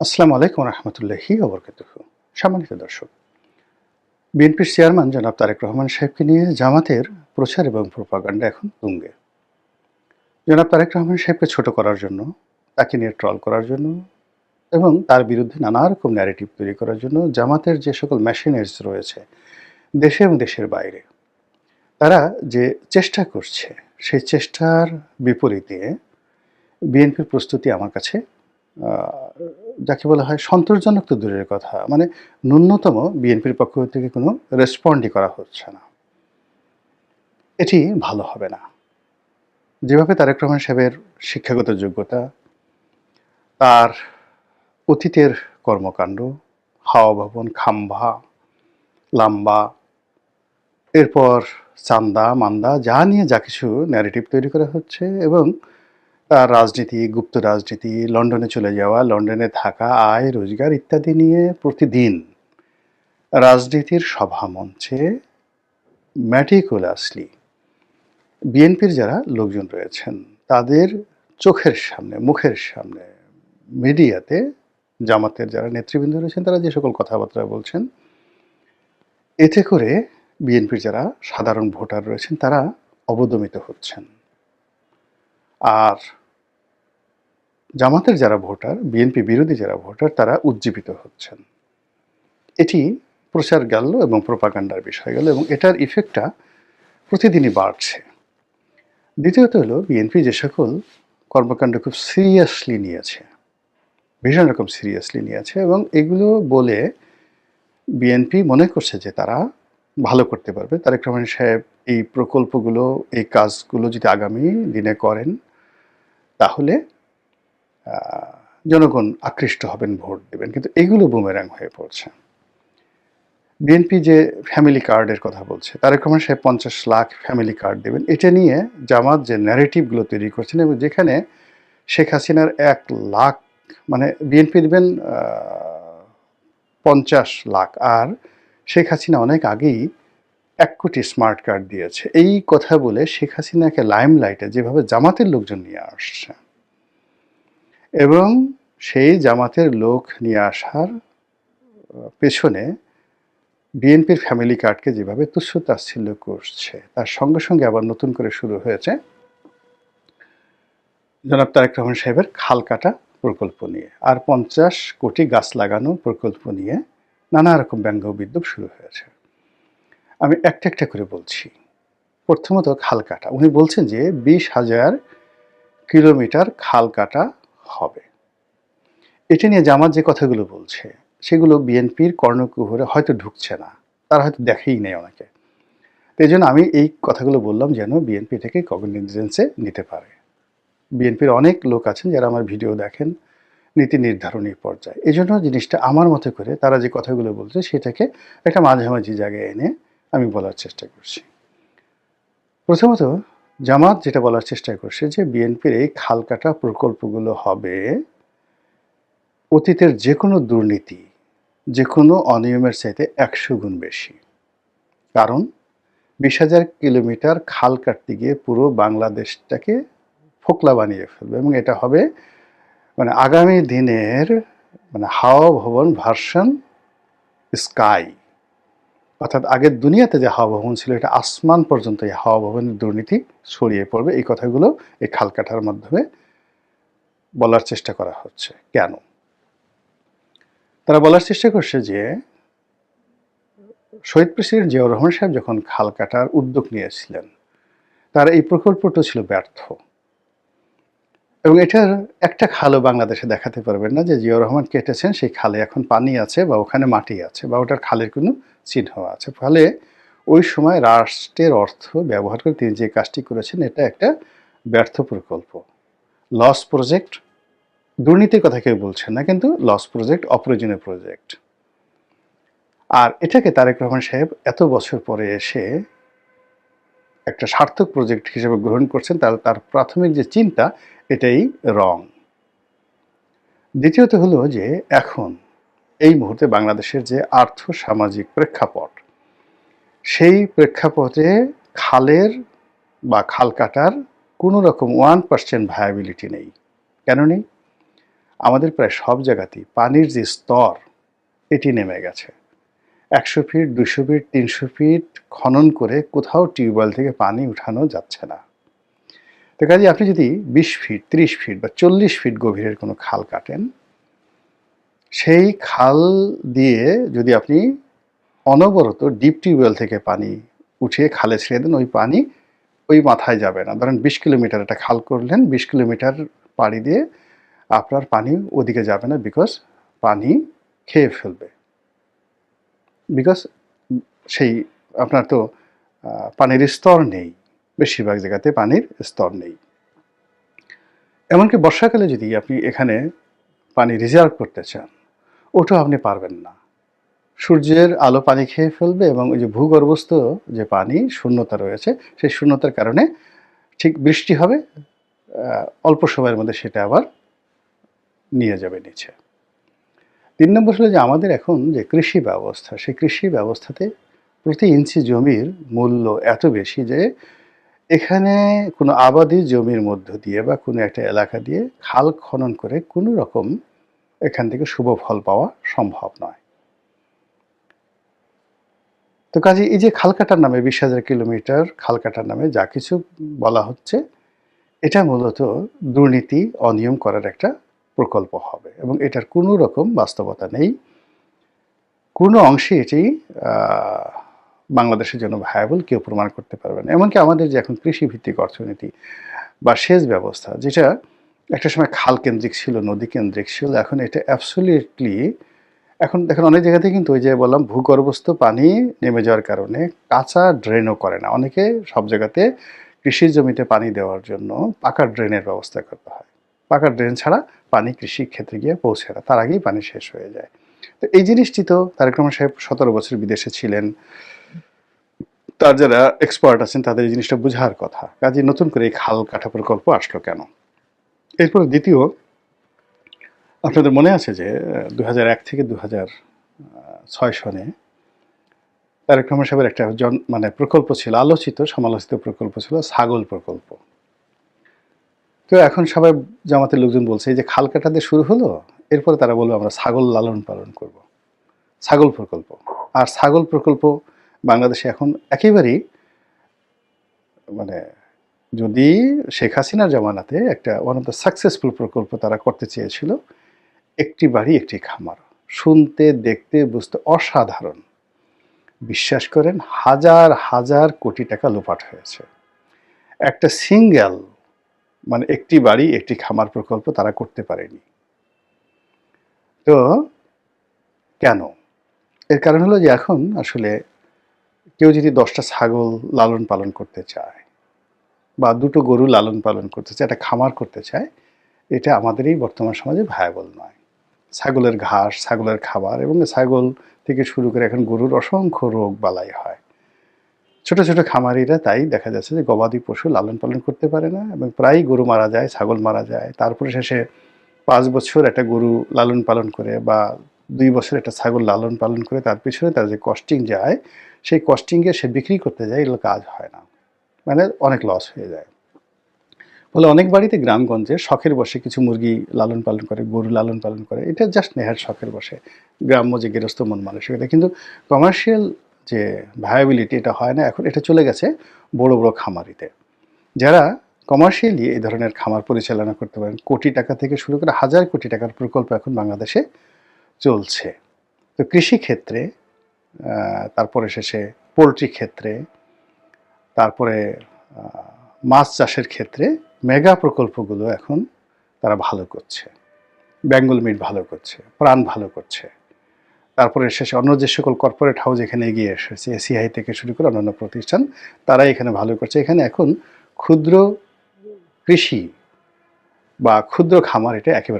আসসালামু আলাইকুম রহমতুল্লাহি ওবরকাত সম্মানিত দর্শক, বিএনপির চেয়ারম্যান জনাব তারেক রহমান সাহেবকে নিয়ে জামাতের প্রচার এবং প্রপাগান্ডা এখন তুঙ্গে। জনাব তারেক রহমান সাহেবকে ছোট করার জন্য, তাকে নিয়ে ট্রল করার জন্য এবং তার বিরুদ্ধে নানা রকম ন্যারেটিভ তৈরি করার জন্য জামাতের যে সকল মেশিনারিজ রয়েছে, দেশে এবং দেশের বাইরে, তারা যে চেষ্টা করছে, সেই চেষ্টার বিপরীতে বিএনপির প্রস্তুতি আমার কাছে যাকে বলা হয় সন্তোষজনক তো দূরের কথা। মানে ন্যূনতম বিএনপির পক্ষ থেকে কোনো রেসপন্ডই করা হচ্ছে না। এটি ভালো হবে না। যেভাবে তারেক রহমান সাহেবের শিক্ষাগত যোগ্যতা, তার অতীতের কর্মকাণ্ড, হাওয়া ভবন, খাম্বা, লাম্বা, এরপর চান্দা, মান্দা, যা নিয়ে যা কিছু ন্যারেটিভ তৈরি করা হচ্ছে এবং রাজনীতি, গুপ্ত রাজনীতি, লন্ডনে চলে যাওয়া, লন্ডনে থাকা, আয়, রোজগার ইত্যাদি নিয়ে প্রতিদিন রাজনীতির সভা মঞ্চে ম্যাটিকুলাসলি বিএনপির যারা লোকজন রয়েছেন, তাদের চোখের সামনে, মুখের সামনে মিডিয়াতে জামাতের যারা নেতৃবৃন্দ রয়েছেন, তারা যে সকল কথাবার্তা বলছেন, এতে করে বিএনপির যারা সাধারণ ভোটার রয়েছেন, তারা অবদমিত হচ্ছেন। আর জামাতের যারা ভোটার, বিএনপি বিরোধী যারা ভোটার, তারা উজ্জীবিত হচ্ছেন। এটি প্রচার গেল এবং প্রপাগান্ডার বিষয় গেল এবং এটার ইফেক্টটা প্রতিদিনই বাড়ছে। দ্বিতীয়ত হলো, বিএনপি যে সকল কর্মকাণ্ড খুব সিরিয়াসলি নিয়েছে, ভীষণ রকম সিরিয়াসলি নিয়েছে এবং এগুলো বলে বিএনপি মনে করছে যে তারা ভালো করতে পারবে। তারেক রহমান সাহেব এই প্রকল্পগুলো, এই কাজগুলো যদি আগামী দিনে করেন তাহলে জনগণ আকৃষ্ট হবেন, ভোট দেবেন। কিন্তু এগুলো বুমেরাং হয়ে পড়ছে। বিএনপি যে ফ্যামিলি কার্ডের কথা বলছে, তারেক রহমান সাহেব পঞ্চাশ লাখ ফ্যামিলি কার্ড দেবেন। এটা নিয়ে জামাত যে ন্যারেটিভগুলো তৈরি করছেন এবং যেখানে শেখ হাসিনার এক লাখ মানে বিএনপি দেবেন পঞ্চাশ লাখ। আর শেখ হাসিনা অনেক আগেই এক কোটি স্মার্ট কার্ড দিয়েছে। এই কথা বলে শেখ হাসিনাকে লাইমলাইটে যেভাবে জামাতের লোকজন নিয়ে আসছে এবং সেই জামাতের লোক নিয়ে আসার পেছনে বিএনপির ফ্যামিলি কার্ডকে যেভাবে তুচ্ছ তাচ্ছিল্য করছে, তার সঙ্গে সঙ্গে আবার নতুন করে শুরু হয়েছে জনাব তারেক রহমান সাহেবের খাল কাটা প্রকল্প নিয়ে। আর পঞ্চাশ কোটি গাছ লাগানো প্রকল্প নিয়ে নানা রকম ব্যঙ্গ বিদ্রুপ শুরু হয়েছে। আমি একটা একটা করে বলছি। প্রথমত খাল কাটা। উনি বলছেন যে বিশ হাজার কিলোমিটার খাল কাটা হবে। এটা নিয়ে জামাত যে কথাগুলো বলছে, সেগুলো বিএনপির কর্ণকুহরে হয়তো ঢুকছে না। তারা হয়তো দেখেই নেই অনেকে এই জন্য আমি এই কথাগুলো বললাম যেন বিএনপি এটাকে কগনিজেন্সে নিতে পারে। বিএনপির অনেক লোক আছেন যারা আমার ভিডিও দেখেন, নীতি নির্ধারণী পর্যায়ে। এই জন্য জিনিসটা আমার মতে করে তারা যে কথাগুলো বলছে, সেটাকে একটা মাঝামাঝি জায়গায় এনে আমি বলার চেষ্টা করছি। প্রথমত, জামাত যেটা বলার চেষ্টা করছে যে বিএনপির এই খাল কাটা প্রকল্পগুলো হবে অতীতের যে কোনো দুর্নীতি যে কোনো অনিয়মের চাইতে একশো গুণ বেশি। কারণ, বিশ হাজার কিলোমিটার খাল কাটতে গিয়ে পুরো বাংলাদেশটাকে ফোকলা বানিয়ে ফেলবে এবং এটা হবে মানে আগামী দিনের মানে হাওয়া ভবন ভার্সন স্কাই। অর্থাৎ আগের দুনিয়াতে যে হাওয়া ভবন ছিল, এটা আসমান পর্যন্ত এই হাওয়া ভবনের দুর্নীতি ছড়িয়ে পড়বে। এই কথাগুলো এই খাল কাটার মাধ্যমে বলার চেষ্টা করা হচ্ছে। কেন? তারা বলার চেষ্টা করছে যে, শহীদ প্রেসিডেন্ট জিয়াউর রহমান সাহেব যখন খাল কাটার উদ্যোগ নিয়েছিলেন, তার এই প্রকল্পটা ছিল ব্যর্থ। এবং এটার একটা খালও বাংলাদেশে দেখাতে পারবেন না যে জিয়াউর রহমান কেটেছেন, সেই খালে এখন পানি আছে বা ওখানে মাটি আছে বা ওটার খালের কোনো চিহ্ন আছে। ফলে ওই সময় রাষ্ট্রের অর্থ ব্যবহার করে তিনি যে কাজটি করেছেন, এটা একটা ব্যর্থ প্রকল্প। লস প্রজেক্ট, দুর্নীতির কথা কেউ বলছেন না, কিন্তু লস প্রজেক্ট অপ্রয়োজনীয় প্রজেক্ট। আর এটাকে তারেক রহমান সাহেব এত বছর পরে এসে একটা সার্থক প্রজেক্ট হিসেবে গ্রহণ করছেন, তার তার প্রাথমিক যে চিন্তা, এটাই রং। দ্বিতীয়ত হলো যে এখন, এই মুহূর্তে বাংলাদেশের যে আর্থ সামাজিক প্রেক্ষাপট, সেই প্রেক্ষাপটে খালের বা খাল কাটার কোনো রকম ওয়ান পার্সেন্ট ভায়াবিলিটি নেই। কেন নেই? আমাদের প্রায় সব জায়গাতেই পানির যে স্তর, এটি নেমে গেছে। একশো ফিট, দুশো ফিট, তিনশো ফিট খনন করে কোথাও টিউবওয়েল থেকে পানি উঠানো যাচ্ছে না। তো কাজে আপনি যদি বিশ ফিট, ত্রিশ ফিট বা চল্লিশ ফিট গভীরের কোনো খাল কাটেন, সেই খাল দিয়ে যদি আপনি অনবরত ডিপ টিউবওয়েল থেকে পানি উঠিয়ে খালে ছেড়ে দেন, ওই পানি ওই মাথায় যাবে না। ধরেন বিশ কিলোমিটার একটা খাল করলেন, বিশ কিলোমিটার পাড়ি দিয়ে আপনার পানি ওদিকে যাবে না বিকজ পানি খেয়ে ফেলবে। বিকজ সেই আপনার তো পানির স্তর নেই। বেশিরভাগ জায়গাতে পানির স্তর নেই। এমনকি বর্ষাকালে যদি আপনি এখানে পানি রিজার্ভ করতে চান ওটাও আপনি পারবেন না। সূর্যের আলো পানি খেয়ে ফেলবে এবং ওই যে ভূগর্ভস্থ যে পানি, শূন্যতা রয়েছে, সেই শূন্যতার কারণে ঠিক বৃষ্টি হবে অল্প সময়ের মধ্যে সেটা আবার নিয়ে যাবে নিচে। তিন নম্বর হলো যে আমাদের এখন যে কৃষি ব্যবস্থা, সেই কৃষি ব্যবস্থাতে প্রতি ইঞ্চি জমির মূল্য এত বেশি যে এখানে কোনো আবাদি জমির মধ্য দিয়ে বা কোনো একটা এলাকা দিয়ে খাল খনন করে কোনো রকম এখান থেকে শুভ ফল পাওয়া সম্ভব নয়। তো কাজে এই যে খাল কাটার নামে বিশ হাজার কিলোমিটার খাল কাটার নামে যা কিছু বলা হচ্ছে, এটা মূলত দুর্নীতি অনিয়ম করার একটা প্রকল্প হবে এবং এটার কোনো রকম বাস্তবতা নেই। কোনো অংশে এটি বাংলাদেশের জন্য ভায়াবল কেউ প্রমাণ করতে পারবে না। এমনকি আমাদের যে এখন কৃষিভিত্তিক অর্থনীতি বা সেচ ব্যবস্থা, যেটা একটা সময় খাল কেন্দ্রিক ছিল নদী কেন্দ্রিক ছিল, এখন এটা অ্যাবসলিউটলি এখন দেখেন অনেক জায়গাতে কিন্তু ওই যে বললাম, ভূগর্ভস্থ পানি নেমে যাওয়ার কারণে কাঁচা ড্রেনও করে না। অনেকে সব জায়গাতে কৃষি জমিতে পানি দেওয়ার জন্য পাকা ড্রেনের ব্যবস্থা করতে হয়। পাকা ড্রেন ছাড়া পানি কৃষি ক্ষেত্রে গিয়ে পৌঁছে না, তার আগেই পানি শেষ হয়ে যায়। তো এই জিনিসটি তো তারেক রহমান সাহেব সতেরো বছর বিদেশে ছিলেন, তার যারা এক্সপার্ট আছেন তাদের এই জিনিসটা বোঝার কথা। কাজে নতুন করে এই খাল কাটা প্রকল্প আসলো কেন? এরপর দ্বিতীয়, আপনাদের মনে আছে যে দু থেকে দু ছয় সনে তারেক রহমান সাহেবের একটা জন মানে প্রকল্প ছিল, আলোচিত, সমালোচিত প্রকল্প ছিল, ছাগল প্রকল্প। তো এখন সবাই জামাতের লোকজন বলছে, এই যে খাল কাটাতে শুরু হলো, এরপরে তারা বলবে আমরা ছাগল লালন পালন করব। ছাগল প্রকল্প। আর ছাগল প্রকল্প বাংলাদেশে এখন একেবারেই মানে যদি শেখ হাসিনার জামানাতে একটা ওয়ান অফ দ্য সাকসেসফুল প্রকল্প তারা করতে চেয়েছিল, একটি বাড়ি, একটি খামার। শুনতে, দেখতে, বুঝতে অসাধারণ। বিশ্বাস করেন, হাজার হাজার কোটি টাকা লোপাট হয়েছে। একটা সিঙ্গেল মানে একটি বাড়ি, একটি খামার প্রকল্প তারা করতে পারেনি। তো কেন? এর কারণ হলো যে এখন আসলে কেউ যদি দশটা ছাগল লালন পালন করতে চায় বা দুটো গরু লালন পালন করতে চায়, একটা খামার করতে চায়, এটা আমাদের এই বর্তমান সমাজে ভায়াবল নয়। ছাগলের ঘাস, ছাগলের খাবার এবং ছাগল থেকে শুরু করে এখন গরুর অসংখ্য রোগ বালাই হয়। ছোট ছোট খামারিরা তাই দেখা যাচ্ছে যে গবাদি পশু লালন পালন করতে পারে না এবং প্রায়ই গরু মারা যায়, ছাগল মারা যায়। তারপরে শেষে পাঁচ বছর একটা গরু লালন পালন করে বা দুই বছর একটা ছাগল লালন পালন করে তার পিছনে তার যে কস্টিং যায়, সেই কস্টিংয়ে সে বিক্রি করতে যায়, এগুলো কাজ হয় না। মানে অনেক লস হয়ে যায়। ফলে অনেক বাড়িতে গ্রামগঞ্জে শখের বসে কিছু মুরগি লালন পালন করে, গরু লালন পালন করে। এটা জাস্ট নেহার শখের বসে। গ্রাম্য যে গৃহস্থ মন মানসিকতা। কিন্তু কমার্শিয়াল যে ভায়াবিলিটি এটা হয় না এখন এটা চলে গেছে বড় বড় খামারিতে। যারা কমার্শিয়ালি এই ধরনের খামার পরিচালনা করতে পারেন কোটি টাকা থেকে শুরু করে হাজার কোটি টাকার প্রকল্প এখন বাংলাদেশে চলছে। তো কৃষি ক্ষেত্রে আহ, তারপরে শেষে পোলট্রি ক্ষেত্রে তারপরে মাছ চাষের ক্ষেত্রে মেগা প্রকল্পগুলো এখন তারা ভালো করছে। বেঙ্গল মিট ভালো করছে প্রাণ ভালো করছে। তারপরে শেষে অন্য যে সকল কর্পোরেট হাউস এখানে এগিয়ে এসেছে এসিআই থেকে শুরু করে অন্যান্য প্রতিষ্ঠান তারা এখানে ভালো করছে। এখানে এখন ক্ষুদ্র কৃষি বা ক্ষুদ্র খামার এটা একেবারে